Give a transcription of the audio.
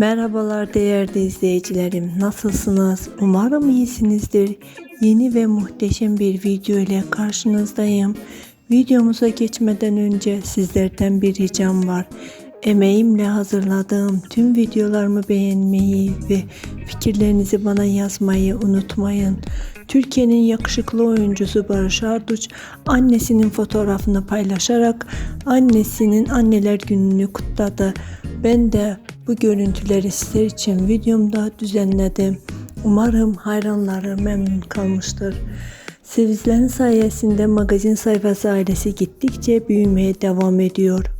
Merhabalar değerli izleyicilerim. Nasılsınız? Umarım iyisinizdir. Yeni ve muhteşem bir video ile karşınızdayım. Videomuza geçmeden önce sizlerden bir ricam var. Emeğimle hazırladığım tüm videolarımı beğenmeyi ve fikirlerinizi bana yazmayı unutmayın. Türkiye'nin yakışıklı oyuncusu Barış Arduç annesinin fotoğrafını paylaşarak annesinin anneler gününü kutladı. Ben de bu görüntüleri sizler için videomda düzenledim. Umarım hayranları memnun kalmıştır. Sizlerin sayesinde magazin sayfası ailesi gittikçe büyümeye devam ediyor.